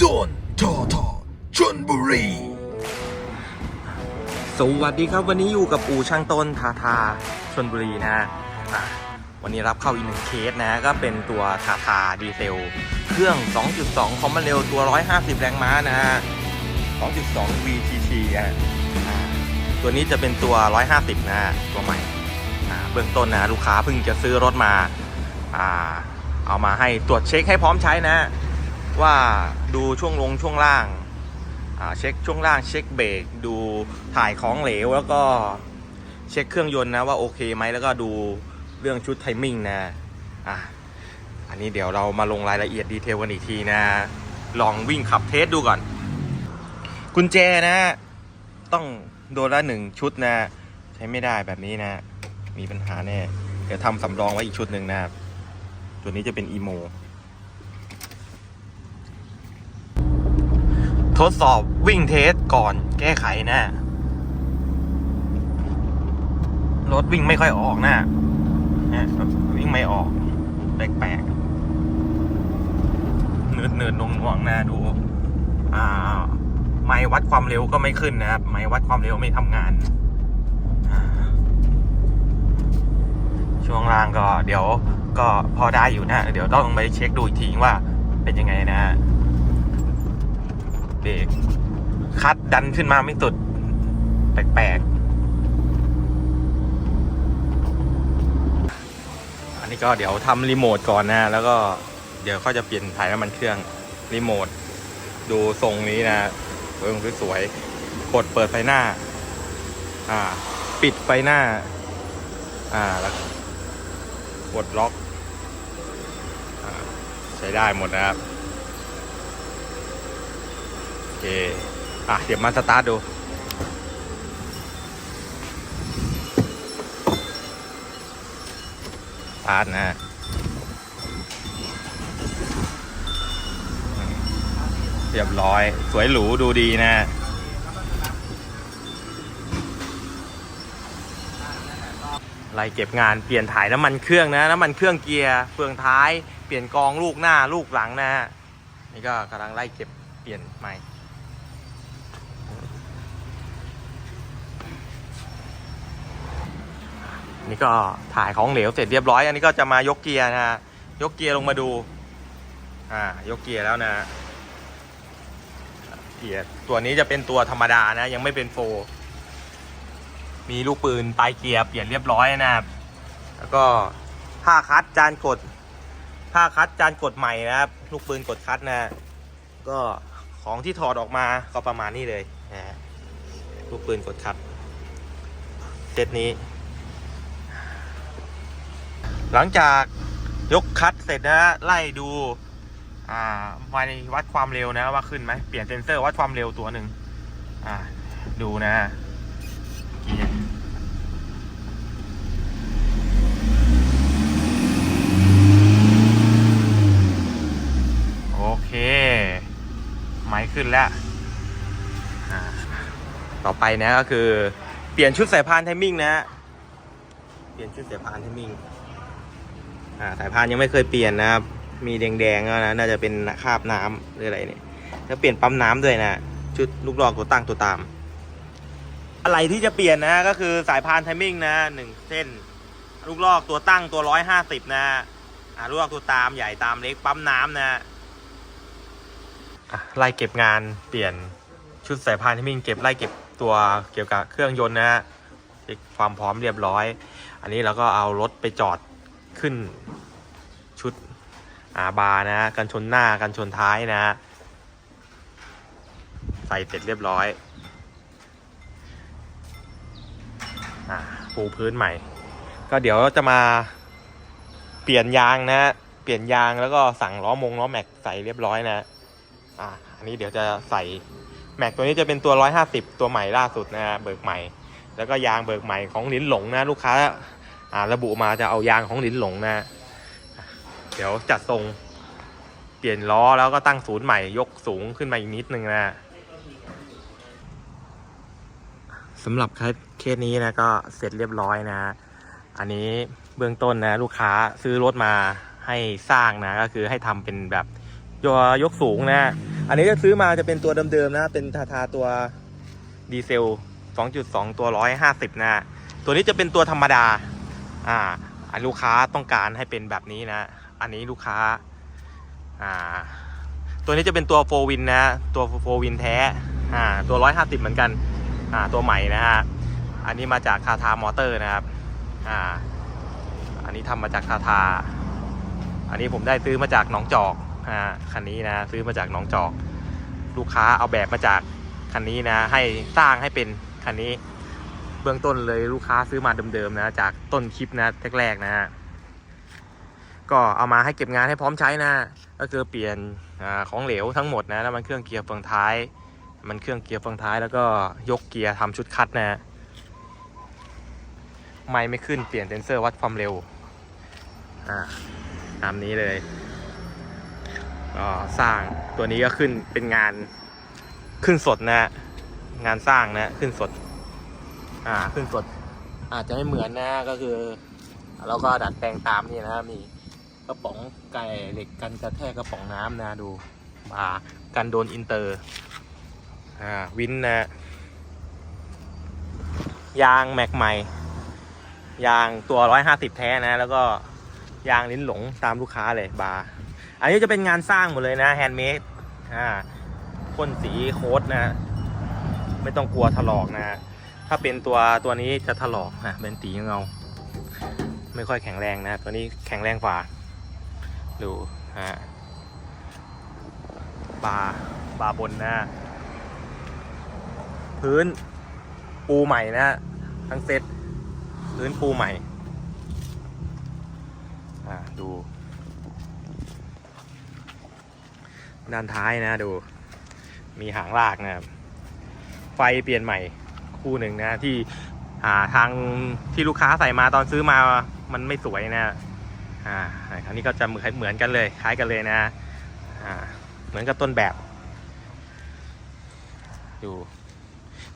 โดนทอทอชนบุรี สวัสดีครับวันนี้อยู่กับอู่ช่างต้นทาทาชนบุรีนะอะวันนี้รับเข้าอีกหนึ่งเคสนะ ก็เป็นตัวทาทาดีเซล เครื่อง 2.2 คอมมาเร็วตัว 150 แรงม้านะฮะ2.2 VTT อะอ่าตัวนี้จะเป็นตัว 150 นะฮะตัวใหม่อ่าเบื้องต้นนะลูกค้าเพิ่งจะซื้อรถมาอ่าเอามาให้ตรวจเช็คให้พร้อมใช้นะ ว่าดูช่วงลงช่วงล่างเช็คช่วงล่างเช็คเบรกดูถ่ายของเหลว แล้วก็เช็คเครื่องยนต์นะว่าโอเคไหมแล้วก็ดูเรื่องชุดไทมิ่งนะอะอันนี้เดี๋ยวเรามาลงรายละเอียดดีเทลกันอีกทีนะ ลองวิ่งขับเทสดูก่อน กุญแจนะ ต้องโดนละหนึ่งชุดนะ ใช้ไม่ได้แบบนี้นะ มีปัญหาแน่เดี๋ยวทำสำรองไว้อีกชุดหนึ่งนะตัวนี้จะเป็นอีโม ทดสอบวิ่งเทสก่อนแก้ไขนะรถวิ่งไม่ค่อยออกนะฮะวิ่งไม่ออก แปลกๆเนืดเนืดนงนวงๆนะดูอ่าไม่วัดความเร็วก็ไม่ขึ้นนะครับไม่วัดความเร็วไม่ทำงาน ช่วงล่างก็ เดี๋ยวก็พอได้อยู่นะ เดี๋ยวต้องไปเช็คดูอีกทีว่าเป็นยังไงนะ เบรกคัดดันขึ้นมาไม่สุด แปลกๆ อันนี้ก็เดี๋ยวทำรีโมทก่อนนะ แล้วก็เดี๋ยวเขาจะเปลี่ยนถ่ายน้ำมันเครื่องรีโมท ดูทรงนี้นะเบิ่งสวยๆกดเปิดไฟหน้า อ่า ปิดไฟหน้า อ่าแล้วกดล็อกอใช้ได้หมดนะครับ เคอะเดี๋ยวมาสตาร์ทดูสตาร์ทนะเรียบร้อย สวยหรูดูดีนะ ไล่เก็บงานเปลี่ยนถ่ายน้ำมันเครื่องนะน้ำมันเครื่องเกียร์เฟืองท้าย เปลี่ยนกองลูกหน้าลูกหลังนะนี่ก็กำลังไล่เก็บเปลี่ยนใหม่ นี่ก็ถ่ายของเหลวเสร็จเรียบร้อย อันนี้ก็จะมายกเกียร์นะฮะยกเกียร์ลงมาดู อ่ายกเกียร์แล้วนะเกียร์ตัวนี้จะเป็นตัวธรรมดานะ ยังไม่เป็นโฟ มีลูกปืนปลายเกียร์เปลี่ยนเรียบร้อยนะครับแล้วก็ผ้าคัดจานกด ผ้าคัดจานกดใหม่นะครับ ลูกปืนกดคัดนะ ก็ของที่ถอดออกมาก็ประมาณนี้เลยนะลูกปืนกดคัดเซตนี้ หลังจากยกคัดเสร็จนะฮะไล่ดู อ่ามาในวัดความเร็วนะว่าขึ้นไหมเปลี่ยนเซนเซอร์วัดความเร็วตัวหนึ่งอ่า ดูนะกียร์โอเค ไม้ขึ้นแล้วต่อไปนะก็คือ เปลี่ยนชุดสายพานไทมิ่งนะฮะเปลี่ยนชุดสายพานไทมิ่ง อ่าสายพานยังไม่เคยเปลี่ยนนะครับ มีแดงๆแล้วนะ น่าจะเป็นคราบน้ำหรืออะไรเนี่ยแล้วเปลี่ยนปั๊มน้ำด้วยนะ ชุดลูกลอกตัวตั้งตัวตาม อะไรที่จะเปลี่ยนนะก็คือสายพานไทมิ่งนะหนึ่งเส้น ลูกลอกตัวตั้งตัวร้อยห้าสิบนะอ่าลูกลอกตัวตามใหญ่ตามเล็กปั๊มน้ำนะไล่เก็บงานเปลี่ยนชุดสายพานไทมิ่งเก็บไล่เก็บตัวเกี่ยวกับเครื่องยนต์นะความพร้อมเรียบร้อย อันนี้เราก็เอารถไปจอด ขึ้นชุดอาบานะกันชนหน้ากันชนท้ายนะ ใส่เสร็จเรียบร้อยอ่าปูพื้นใหม่ ก็เดี๋ยวจะมาเปลี่ยนยางนะ เปลี่ยนยางแล้วก็สั่งล้อมงล้อแม็กใส่เรียบร้อยนะอ่าอันนี้เดี๋ยวจะใส่แม็กตัวนี้จะเป็นตัว 150 ตัวใหม่ล่าสุดนะเบิกใหม่ แล้วก็ยางเบิกใหม่ของลินหลงนะ ลูกค้า ระบุมาจะเอายางของหลินหลงนะ เดี๋ยวจัดทรง เปลี่ยนล้อแล้วก็ตั้งศูนย์ใหม่ยกสูงขึ้นมาอีกนิดนึงนะสำหรับเคสนี้นะก็เสร็จเรียบร้อยนะ อันนี้เบื้องต้นนะ ลูกค้าซื้อรถมาให้สร้างนะก็คือให้ทำเป็นแบบยอยกสูงนะ อันนี้จะซื้อมาจะเป็นตัวเดิมๆนะ เป็นทาทาตัวดีเซล 2.2 ตัว 150 นะ ตัวนี้จะเป็นตัวธรรมดา อ่าลูกค้าต้องการให้เป็นแบบนี้นะ อันนี้ลูกค้าอ่าตัวนี้จะเป็นตัวโฟวินนะ ตัวโฟวินแท้อ่าตัว 150 เหมือนกันอ่าตัวใหม่นะฮะอันนี้มาจากคาทามอเตอร์นะครับอ่าอันนี้ทำมาจากคาทา อันนี้ผมได้ซื้อมาจากหนองจอกอ่าคันนี้นะซื้อมาจากหนองจอก ลูกค้าเอาแบบมาจากคันนี้นะ ให้สร้างให้เป็นคันนี้ เบื้องต้นเลยลูกค้าซื้อมาเดิมๆนะจากต้นคลิปนะแรกๆนะฮะก็เอามาให้เก็บงานให้พร้อมใช้นะ ก็คือเปลี่ยนอของเหลวทั้งหมดนะแล้วมันเครื่องเกียร์เฟืองท้าย มันเครื่องเกียร์เฟืองท้ายแล้วก็ยกเกียร์ทำชุดคัดนะไม่ไม่ขึ้นเปลี่ยนเซนเซอร์วัดความเร็วอ่าตามนี้เลยก็สร้างตัวนี้ก็ขึ้นเป็นงานขึ้นสดนะงานสร้างนะขึ้นสด อ่าขึ้นสดอาจจะไม่เหมือนนะก็คือเราก็ดัดแปลงตามนี่นะมีกระป๋องไก่เหล็กกันกระแทกกระป๋องน้ำนะดูมากันโดนอินเตอร์อ่าวินนะยางแม็กใหม่ ยางตัว 150 แท้นะ แล้วก็ยางลิ้นหลงตามลูกค้าเลยบาร์อันนี้จะเป็นงานสร้างหมดเลยนะแฮนด์เมดอ่าพ่นสีโค้ดนะ ไม่ต้องกลัวถลอกนะ ถ้าเป็นตัวตัวนี้จะถลอกนะเป็นตีเงา ไม่ค่อยแข็งแรงนะ ตัวนี้แข็งแรงกว่า ดูฮะบาร์บาบนนะ พื้นปูใหม่นะ ทั้งเซตพื้นปูใหม่อ่าดู ด้านท้ายนะดู มีหางลากนะครับไฟเปลี่ยนใหม่ คู่หนึ่งนะที่อ่าทางที่ลูกค้าใส่มาตอนซื้อมามันไม่สวยนะอ่าอันนี้ก็จะเหมือนเหมือนกันเลยคล้ายกันเลยนะอ่าเหมือนกับต้นแบบดู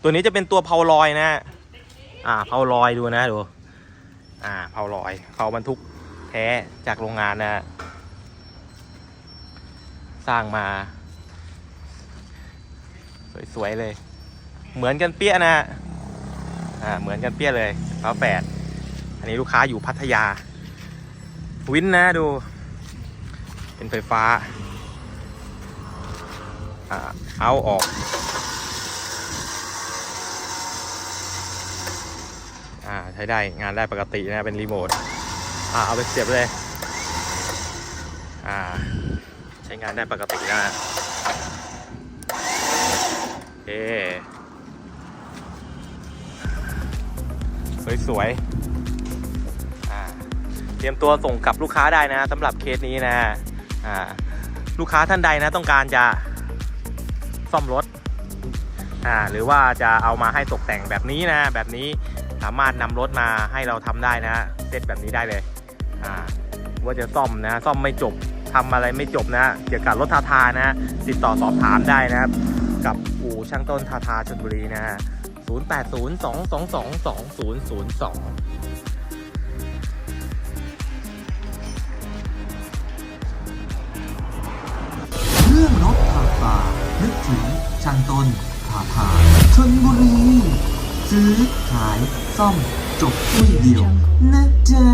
ตัวนี้จะเป็นตัวเพาลอยนะอ่าเพาลอยดูนะดูอ่าเพาลอยเพาบรรทุกแท้จากโรงงานนะ สร้างมา สวย ๆ เลย เหมือนกันเปี้ยนะอ่าเหมือนกันเปี้ยเลยฝาแฝดอันนี้ลูกค้าอยู่พัทยา วินนะดู เป็นไฟฟ้าอ่าเอาออกอ่าใช้ได้งานได้ปกตินะเป็นรีโมทอ่าเอาไปเสียบเลยอ่าใช้งานได้ปกตินะโอเค สวยๆเตรียมตัวส่งกลับลูกค้าได้นะสำหรับเคสนี้นะลูกค้าท่านใดนะต้องการจะซ่อมรถหรือว่าจะเอามาให้ตกแต่งแบบนี้นะ แบบนี้สามารถนำรถมาให้เราทำได้นะเซตแบบนี้ได้เลยว่าจะซ่อมนะซ่อมไม่จบทำอะไรไม่จบนะ เกี่ยวกับรถทาทานะ ติดต่อสอบถามได้นะครับ กับอู่ช่างต้นทาทาชลบุรีนะฮะ 0802222002เรื่องรถผ่าป่านึกถึงช่างต้นผ่าผ่าชนบุรี ซื้อขายซ่อมจบที่เดียว นะจ๊ะ